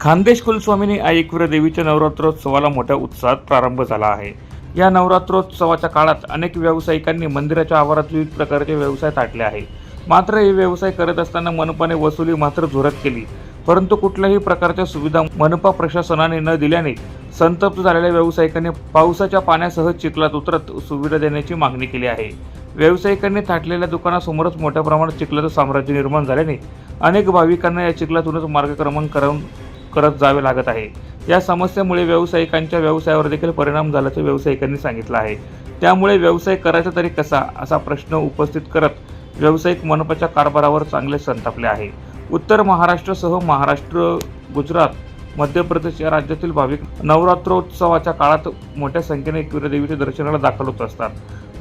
खानदेश कुलस्वामिनी आई एकविरा देवीच्या नवरात्रोत्सवाला मोठ्या उत्साहात प्रारंभ झाला आहे. या नवरात्रोत्सवाच्या काळात अनेक व्यावसायिकांनी मंदिराच्या आवारात विविध प्रकारचे व्यवसाय ताटले आहे मात्र हे व्यवसाय करत असताना मनपाने वसुली मात्र झुरत केली. परंतु कुठल्याही प्रकारच्या सुविधा मनपा प्रशासनाने न दिल्याने संतप्त झालेल्या व्यावसायिकांनी पावसाच्या पाण्यासह चिखलात उतरत सुविधा देण्याची मागणी केली आहे. व्यावसायिकांनी थाटलेल्या दुकानासमोरच मोठ्या प्रमाणात चिखलाचं साम्राज्य निर्माण झाल्याने अनेक भाविकांना या चिखलातूनच मार्गक्रमण करून करत जावे लागत आहे. या समस्येमुळे व्यावसायिकांच्या व्यवसायावर देखील परिणाम झाल्याचं व्यावसायिकांनी सांगितलं आहे. त्यामुळे व्यवसाय करायचा तरी कसा असा प्रश्न उपस्थित करत व्यावसायिक मनपाच्या कारभारावर चांगले संतापले आहे. उत्तर महाराष्ट्रासह महाराष्ट्र गुजरात मध्य प्रदेश या राज्यातील भाविक नवरात्रोत्सवाच्या काळात मोठ्या संख्येने एकविरा देवीच्या दर्शनाला दाखल होत असतात.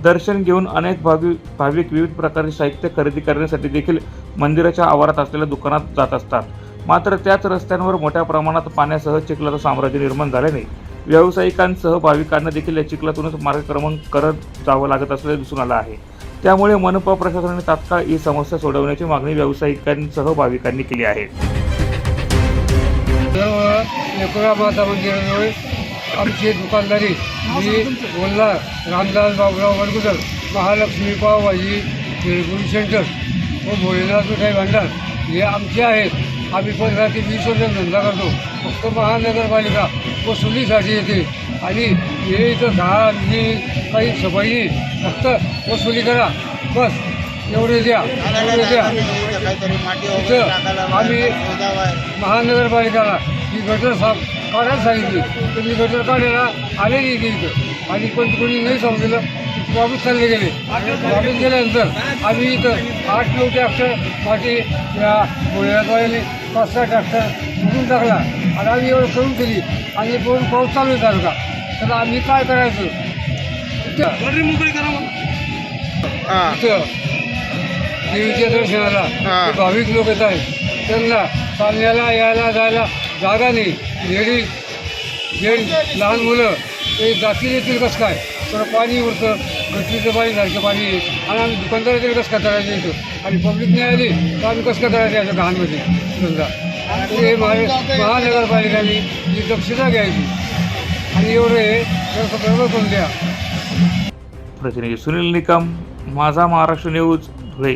दर्शन घेऊन अनेक भावी भाविक विविध प्रकारचे साहित्य खरेदी करण्यासाठी देखील मंदिराच्या आवारात असलेल्या दुकानात जात असतात. मात्र त्याच रस्त्यांवर मोठ्या प्रमाणात पाण्यासह चिखलाचं साम्राज्य निर्माण झाल्याने व्यावसायिकांसह भाविकांना देखील या चिखलातूनच मार्गक्रमण करत जावं लागत असल्याचे दिसून आलं आहे. त्यामुळे मनपा प्रशासनाने तात्काळ ही समस्या सोडवण्याची मागणी व्यावसायिकांसह भाविकांनी केली आहे. सर्व आमची दुकानदारी मी बोलला रामदास बाबुराव वडगुदर महालक्ष्मी पावभाजी सेंटर व भोलेनाथ मिठाई भांडार हे आमचे आहेत. आम्ही पंधरा ते वीस वर्ष धंदा करतो. फक्त महानगरपालिका वसुलीसाठी येते. आणि हे इथं घाण ही काही सफाई फक्त वसुली करा. बस. एवढे द्या. एवढे द्या. इथं आम्ही महानगरपालिकाला ही गटर साफ काढायला सांगितली. तर मी गटर काढायला आले नाही इथं. आणि पण कोणी नाही समजलं वापस चालले गेले. वापस गेल्यानंतर आम्ही इथं आठ नऊ ट्रॅक्टर या बोळ्याद्वारे पाच सहा ट्रॅक्टर बुडून टाकला. आणि आम्ही एवढं करून केली आणि पण पाऊस चालू आहे का तर आम्ही काय करायचं? देवीच्या दर्शनाला जे भाविक लोक येत आहेत त्यांना चालण्याला यायला जायला जागा नाही. लेडीज जेंट्स लहान मुलं ते जातील येतील कसं काय तर पाणी उरतं. गटरीचं पाणी घरचं पाणी आणि आम्ही दुकानदारातील कसं काय करायचं येतो आणि पब्लिक नाही आली तर आम्ही कसं काय करायचं याच्या घाणमध्ये समजा. हे महानगरपालिकाने ही दक्षता घ्यायची आणि एवढं हे बरोबर करून द्या. प्रतिनिधी सुनील निकम माझा महाराष्ट्र न्यूज धुळे.